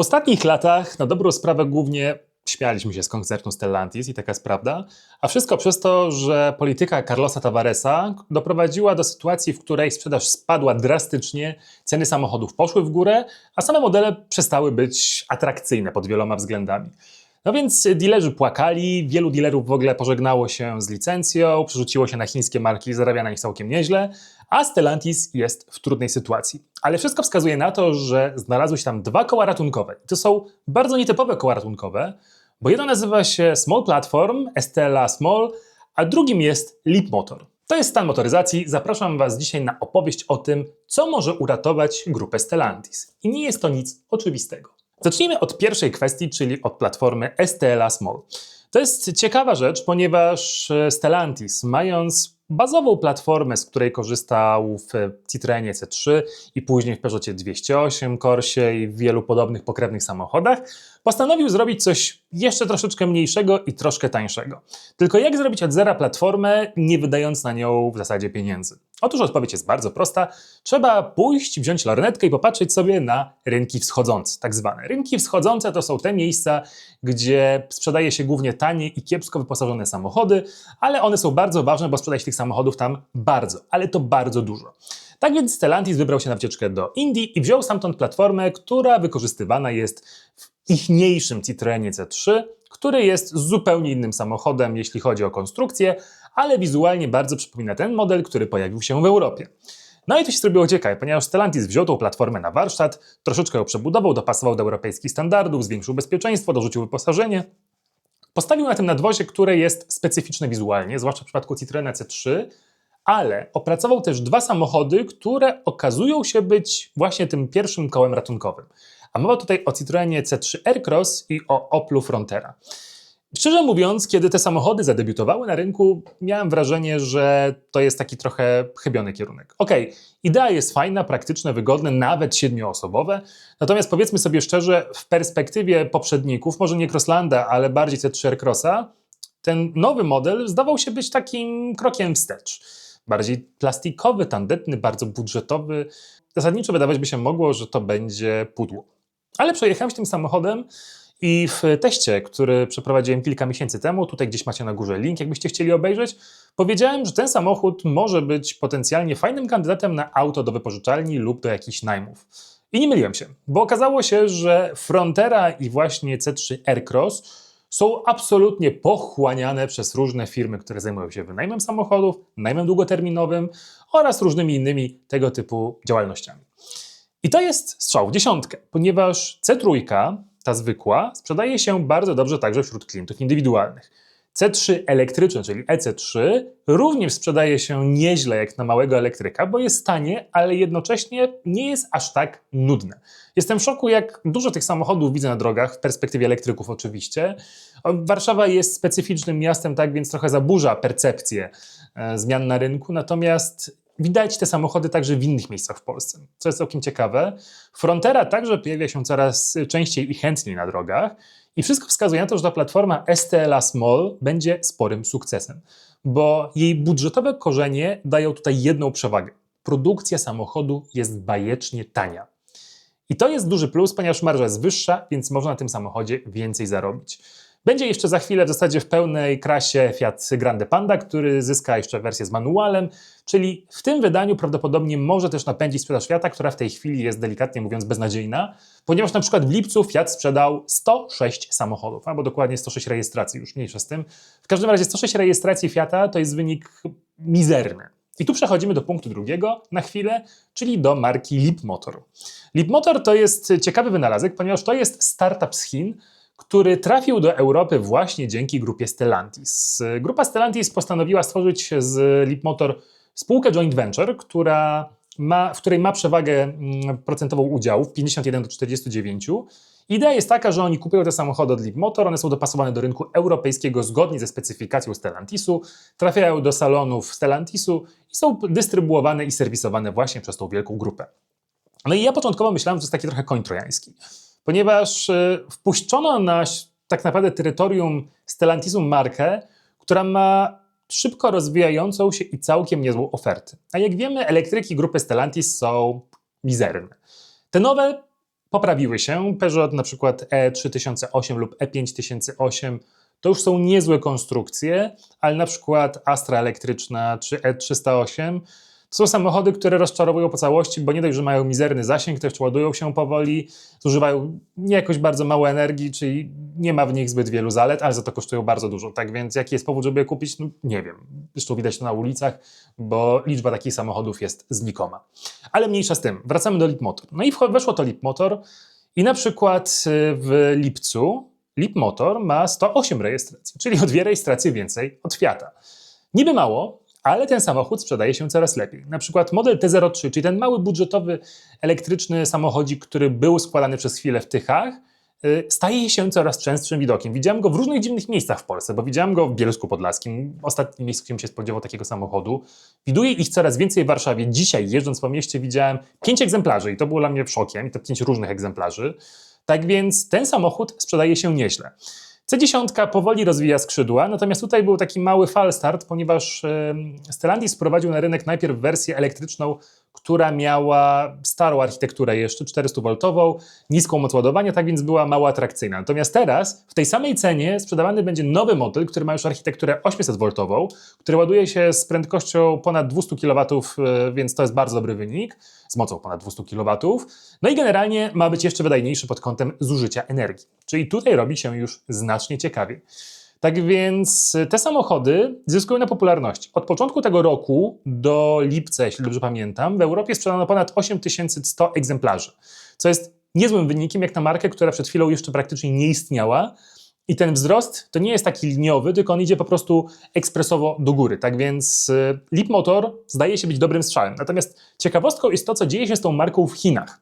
W ostatnich latach na dobrą sprawę głównie śmialiśmy się z koncertu Stellantis i taka jest prawda, a wszystko przez to, że polityka Carlosa Tavaresa doprowadziła do sytuacji, w której sprzedaż spadła drastycznie, ceny samochodów poszły w górę, a same modele przestały być atrakcyjne pod wieloma względami. No więc dealerzy płakali, wielu dealerów w ogóle pożegnało się z licencją, przerzuciło się na chińskie marki i zarabia na nich całkiem nieźle, a Stellantis jest w trudnej sytuacji. Ale wszystko wskazuje na to, że znalazły się tam dwa koła ratunkowe. I to są bardzo nietypowe koła ratunkowe, bo jedno nazywa się Small Platform, STLA Small, a drugim jest Leap Motor. To jest stan motoryzacji. Zapraszam Was dzisiaj na opowieść o tym, co może uratować grupę Stellantis. I nie jest to nic oczywistego. Zacznijmy od pierwszej kwestii, czyli od platformy STLA Small. To jest ciekawa rzecz, ponieważ e, Stellantis, mając bazową platformę, z której korzystał w Citroenie C3 i później w Peugeotie 208, Corsie i w wielu podobnych pokrewnych samochodach, postanowił zrobić coś jeszcze troszeczkę mniejszego i troszkę tańszego. Tylko jak zrobić od zera platformę, nie wydając na nią w zasadzie pieniędzy? Otóż odpowiedź jest bardzo prosta. Trzeba pójść, wziąć lornetkę i popatrzeć sobie na rynki wschodzące, tak zwane. Rynki wschodzące to są te miejsca, gdzie sprzedaje się głównie tanie i kiepsko wyposażone samochody, ale one są bardzo ważne, bo sprzedaje się tych samochodów tam bardzo, ale to bardzo dużo. Tak więc Stellantis wybrał się na wycieczkę do Indii i wziął stamtąd platformę, która wykorzystywana jest w ichniejszym Citroenie C3, który jest zupełnie innym samochodem, jeśli chodzi o konstrukcję, ale wizualnie bardzo przypomina ten model, który pojawił się w Europie. No i to się zrobiło ciekawe, ponieważ Stellantis wziął tą platformę na warsztat, troszeczkę ją przebudował, dopasował do europejskich standardów, zwiększył bezpieczeństwo, dorzucił wyposażenie. Postawił na tym nadwozie, które jest specyficzne wizualnie, zwłaszcza w przypadku Citroena C3, ale opracował też dwa samochody, które okazują się być właśnie tym pierwszym kołem ratunkowym. A mowa tutaj o Citroenie C3 Aircross i o Oplu Frontera. Szczerze mówiąc, kiedy te samochody zadebiutowały na rynku, miałem wrażenie, że to jest taki trochę chybiony kierunek. Okej, okay, idea jest fajna, praktyczna, wygodna, nawet siedmioosobowe, natomiast powiedzmy sobie szczerze, w perspektywie poprzedników, może nie Crosslanda, ale bardziej C3 Crossa, ten nowy model zdawał się być takim krokiem wstecz. Bardziej plastikowy, tandetny, bardzo budżetowy. Zasadniczo wydawać by się mogło, że to będzie pudło. Ale przejechałem się tym samochodem i w teście, który przeprowadziłem kilka miesięcy temu, tutaj gdzieś macie na górze link, jakbyście chcieli obejrzeć, powiedziałem, że ten samochód może być potencjalnie fajnym kandydatem na auto do wypożyczalni lub do jakichś najmów. I nie myliłem się, bo okazało się, że Frontera i właśnie C3 Aircross są absolutnie pochłaniane przez różne firmy, które zajmują się wynajmem samochodów, najmem długoterminowym oraz różnymi innymi tego typu działalnościami. I to jest strzał w dziesiątkę, ponieważ C3 ta zwykła, sprzedaje się bardzo dobrze także wśród klientów indywidualnych. C3 elektryczne, czyli EC3, również sprzedaje się nieźle jak na małego elektryka, bo jest tanie, ale jednocześnie nie jest aż tak nudne. Jestem w szoku, jak dużo tych samochodów widzę na drogach, w perspektywie elektryków oczywiście. Warszawa jest specyficznym miastem, tak więc trochę zaburza percepcję e, zmian na rynku, natomiast Widać te samochody także w innych miejscach w Polsce, co jest całkiem ciekawe. Frontera także pojawia się coraz częściej i chętniej na drogach i wszystko wskazuje na to, że ta platforma STLA Small będzie sporym sukcesem, bo jej budżetowe korzenie dają tutaj jedną przewagę. Produkcja samochodu jest bajecznie tania. I to jest duży plus, ponieważ marża jest wyższa, więc można na tym samochodzie więcej zarobić. Będzie jeszcze za chwilę w zasadzie w pełnej krasie Fiat Grande Panda, który zyska jeszcze wersję z manualem, czyli w tym wydaniu prawdopodobnie może też napędzić sprzedaż Fiata, która w tej chwili jest delikatnie mówiąc beznadziejna, ponieważ na przykład w lipcu Fiat sprzedał 106 samochodów, albo dokładnie 106 rejestracji, już mniejsza z tym. W każdym razie 106 rejestracji Fiata to jest wynik mizerny. I tu przechodzimy do punktu drugiego na chwilę, czyli do marki Leap Motor. Leap Motor to jest ciekawy wynalazek, ponieważ to jest startup z Chin, który trafił do Europy właśnie dzięki grupie Stellantis. Grupa Stellantis postanowiła stworzyć z Leapmotor spółkę joint venture, która ma, w której ma przewagę mm, procentową udziałów 51 do 49. Idea jest taka, że oni kupują te samochody od Leapmotor, one są dopasowane do rynku europejskiego zgodnie ze specyfikacją Stellantisu, trafiają do salonów Stellantisu i są dystrybuowane i serwisowane właśnie przez tą wielką grupę. No i ja początkowo myślałem, że to jest taki trochę koń trojański ponieważ e, wpuszczono na tak naprawdę terytorium Stellantisu markę, która ma szybko rozwijającą się i całkiem niezłą ofertę. A jak wiemy, elektryki grupy Stellantis są mizerne. Te nowe poprawiły się. Peugeot na przykład E3008 lub E5008 to już są niezłe konstrukcje, ale na przykład Astra elektryczna czy E308 są samochody, które rozczarowują po całości, bo nie dość, że mają mizerny zasięg, to jeszcze ładują się powoli, zużywają nie jakoś bardzo mało energii, czyli nie ma w nich zbyt wielu zalet, ale za to kosztują bardzo dużo. Tak więc jaki jest powód, żeby je kupić? No, nie wiem. Zresztą widać to na ulicach, bo liczba takich samochodów jest znikoma. Ale mniejsza z tym. Wracamy do Lipmotor. No i weszło to Lipmotor i na przykład y, w lipcu Lipmotor ma 108 rejestracji, czyli o dwie rejestracje więcej od Fiata. Niby mało, ale ten samochód sprzedaje się coraz lepiej. Na przykład model T03, czyli ten mały budżetowy elektryczny samochodzik, który był składany przez chwilę w Tychach, y, staje się coraz częstszym widokiem. Widziałem go w różnych dziwnych miejscach w Polsce, bo widziałem go w Bielsku Podlaskim, ostatnim miejscu, gdzie się spodziewał takiego samochodu. Widuję ich coraz więcej w Warszawie. Dzisiaj, jeżdżąc po mieście, widziałem pięć egzemplarzy i to było dla mnie szokiem, i to pięć różnych egzemplarzy. Tak więc ten samochód sprzedaje się nieźle. C10 powoli rozwija skrzydła, natomiast tutaj był taki mały falstart, ponieważ Stellantis wprowadził na rynek najpierw wersję elektryczną, która miała starą architekturę jeszcze, 400V, niską moc ładowania, tak więc była mało atrakcyjna. Natomiast teraz w tej samej cenie sprzedawany będzie nowy model, który ma już architekturę 800V, który ładuje się z prędkością ponad 200 kW, e, więc to jest bardzo dobry wynik, z mocą ponad 200 kW. No i generalnie ma być jeszcze wydajniejszy pod kątem zużycia energii. Czyli tutaj robi się już znacznie ciekawiej. Tak więc te samochody zyskują na popularności. Od początku tego roku do lipca, jeśli dobrze pamiętam, w Europie sprzedano ponad 8100 egzemplarzy, co jest niezłym wynikiem jak na markę, która przed chwilą jeszcze praktycznie nie istniała. I ten wzrost to nie jest taki liniowy, tylko on idzie po prostu ekspresowo do góry. Tak więc y, Leap Motor zdaje się być dobrym strzałem. Natomiast ciekawostką jest to, co dzieje się z tą marką w Chinach.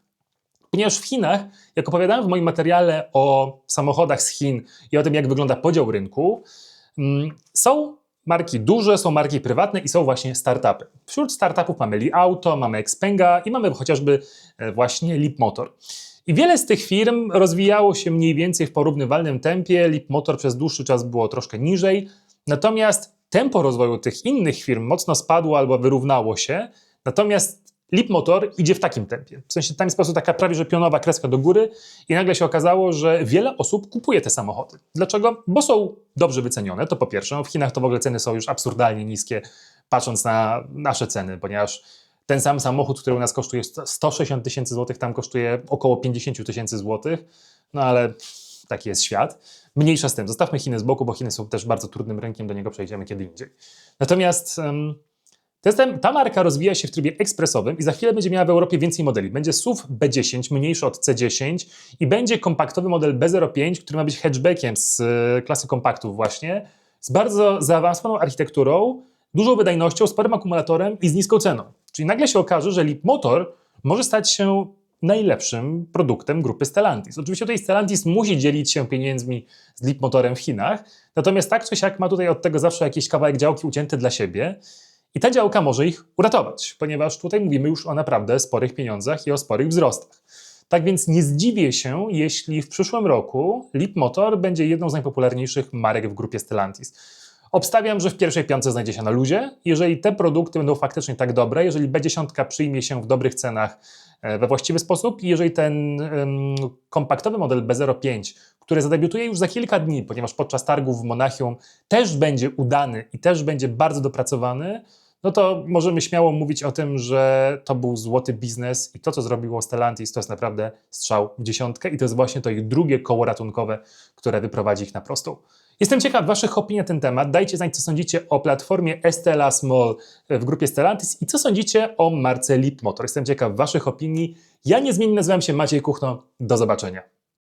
Ponieważ w Chinach, jak opowiadałem w moim materiale o samochodach z Chin i o tym, jak wygląda podział rynku, mm, są marki duże, są marki prywatne i są właśnie startupy. Wśród startupów mamy Li Auto, mamy Xpenga i mamy chociażby e, właśnie Leap Motor. I wiele z tych firm rozwijało się mniej więcej w porównywalnym tempie. Leap Motor przez dłuższy czas było troszkę niżej, natomiast tempo rozwoju tych innych firm mocno spadło albo wyrównało się. Natomiast Leap Motor idzie w takim tempie. W sensie tam jest po prostu taka prawie że pionowa kreska do góry i nagle się okazało, że wiele osób kupuje te samochody. Dlaczego? Bo są dobrze wycenione, to po pierwsze. No w Chinach to w ogóle ceny są już absurdalnie niskie, patrząc na nasze ceny, ponieważ ten sam samochód, który u nas kosztuje 160 tysięcy złotych, tam kosztuje około 50 tysięcy złotych. No ale taki jest świat. Mniejsza z tym, zostawmy Chiny z boku, bo Chiny są też bardzo trudnym rynkiem, do niego przejdziemy kiedy indziej. Natomiast... Testem ta marka rozwija się w trybie ekspresowym i za chwilę będzie miała w Europie więcej modeli. Będzie SUV B10, mniejszy od C10 i będzie kompaktowy model B05, który ma być hatchbackiem z e, klasy kompaktów właśnie, z bardzo zaawansowaną architekturą, dużą wydajnością, sporym akumulatorem i z niską ceną. Czyli nagle się okaże, że Leap Motor może stać się najlepszym produktem grupy Stellantis. Oczywiście tutaj Stellantis musi dzielić się pieniędzmi z Leap Motorem w Chinach, natomiast tak czy siak ma tutaj od tego zawsze jakiś kawałek działki ucięty dla siebie i ta działka może ich uratować, ponieważ tutaj mówimy już o naprawdę sporych pieniądzach i o sporych wzrostach. Tak więc nie zdziwię się, jeśli w przyszłym roku Leap Motor będzie jedną z najpopularniejszych marek w grupie Stellantis. Obstawiam, że w pierwszej piątce znajdzie się na luzie. Jeżeli te produkty będą faktycznie tak dobre, jeżeli B10 przyjmie się w dobrych cenach e, we właściwy sposób i jeżeli ten um, kompaktowy model B05, który zadebiutuje już za kilka dni, ponieważ podczas targów w Monachium też będzie udany i też będzie bardzo dopracowany, no to możemy śmiało mówić o tym, że to był złoty biznes i to, co zrobiło Stellantis, to jest naprawdę strzał w dziesiątkę i to jest właśnie to ich drugie koło ratunkowe, które wyprowadzi ich na prostą. Jestem ciekaw Waszych opinii na ten temat. Dajcie znać, co sądzicie o platformie Estela Small w grupie Stellantis i co sądzicie o marce Leap Motor. Jestem ciekaw Waszych opinii. Ja niezmiennie nazywam się Maciej Kuchno. Do zobaczenia.